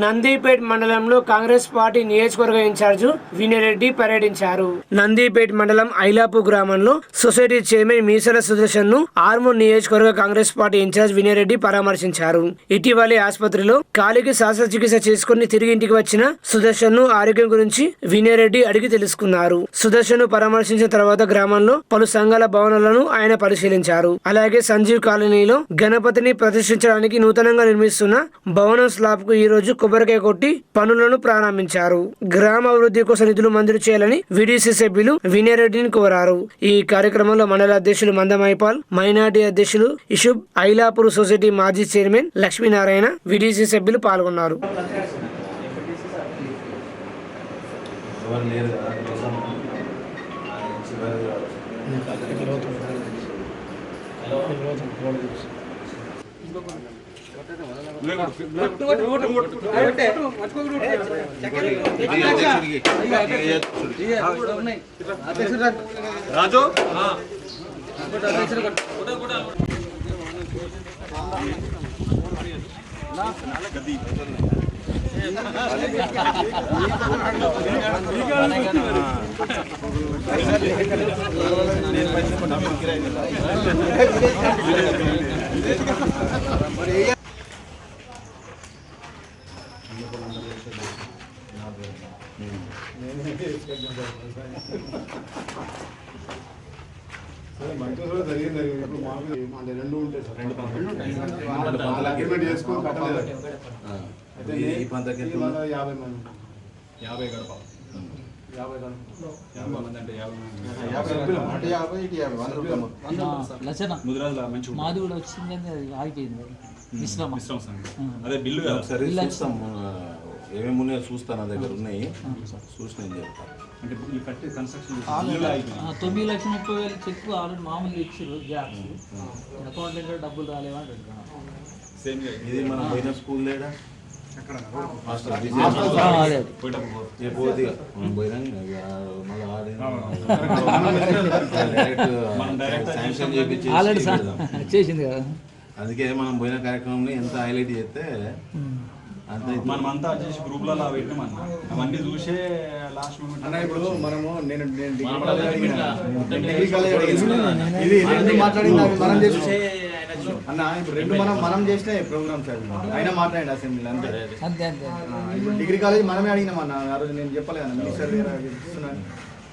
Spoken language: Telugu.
నందిపేట్ మండలంలో కాంగ్రెస్ పార్టీ నియోజకవర్గ ఇన్ఛార్జు వినయరెడ్డి పర్యటించారు. నందిపేట్ మండలం ఐలాపు గ్రామంలో సొసైటీ చైర్మన్ మీసల సుదర్శన్ను ఆర్మూర్ నియోజకవర్గ కాంగ్రెస్ పార్టీ ఇన్ఛార్జ్ వినయరెడ్డి పరామర్శించారు. ఇటీవలే ఆసుపత్రిలో కాలికి శస్త్రచికిత్స చేసుకుని తిరిగి ఇంటికి వచ్చిన సుదర్శన్ను ఆరోగ్యం గురించి వినయరెడ్డి అడిగి తెలుసుకున్నారు. సుదర్శన్ను పరామర్శించిన తర్వాత గ్రామంలో పలు సంఘాల భవనాలను ఆయన పరిశీలించారు. అలాగే సంజీవ్ కాలనీలో గణపతిని ప్రతిష్ఠించడానికి నూతనంగా నిర్మిస్తున్న భవనం స్లాబ్కు ఈ రోజు కొబ్బరికాయ కొట్టి పనులను ప్రారంభించారు. గ్రామ అభివృద్ధి కోసం నిధులు మంజూరు చేయాలని విడిసి సభ్యులు వినయరెడ్డిని కోరారు. ఈ కార్యక్రమంలో మండల అధ్యక్షులు మందమైపాల్ మైనార్టీ అధ్యక్షులు ఇషుబ్ ఐలాపూర్ సొసైటీ మాజీ చైర్మన్ లక్ష్మీనారాయణ విడిసి సభ్యులు పాల్గొన్నారు. ఎవరు లేరు కదా కోసం ఆయన చివరి రాజు మంచి రోజు జరిగింది జరిగింది. ఇప్పుడు రెండు ఉంటాయి సార్ వాళ్ళు అగ్రిమెంట్ చేసుకొని కట్టలేదు అయితే ఈ- పంతకి యాభై మంది యాభై గడప యాభై మంది కూడా వచ్చింది. కానీ అది ఆగిపోయింది మిశ్రమ అదే బిల్లు ఒకసారి ఏమేమి ఉన్నాయో చూస్తాను నా దగ్గర. ఉన్నాయి. చూసి నేను చెప్తాను అంటే కట్టి కన్స్ట్రక్షన్ తొమ్మిది లక్షల ముప్పై వేలు చెక్ ఆల్రెడీ మామూలుగా ఇచ్చారు గ్యాప్స్. అకౌంట్ డబ్బులు రాలేవని అంటున్నాను సేమ్ ఇది మన పోయిన స్కూల్ లేడా? సా- చేసింది కదా. అందుకే మనం పోయిన కార్యక్రమంలో ఎంత హైలైట్ చేస్తే. మనమంతా చేసి గ్రూప్లలో పెట్టినాం అన్న. అవన్నీ చూసే లాస్ట్ మూమెంట్ అన్న ఇప్పుడు మనము నేను నేను డిగ్రీ కాలేజ్ ఇది రెండు మాట్లాడింది మనం చేసి అన్న ఇప్పుడు రెండు మనం మనం చేసిన ప్రోగ్రామ్స్ అవి అయినా మాట్లాడండి అసెంబ్లీ అంతే. డిగ్రీ కాలేజ్ మనమే అడిగినాం అన్న ఆ రోజు నేను చెప్పలేదు అన్న మినిస్టర్ గారు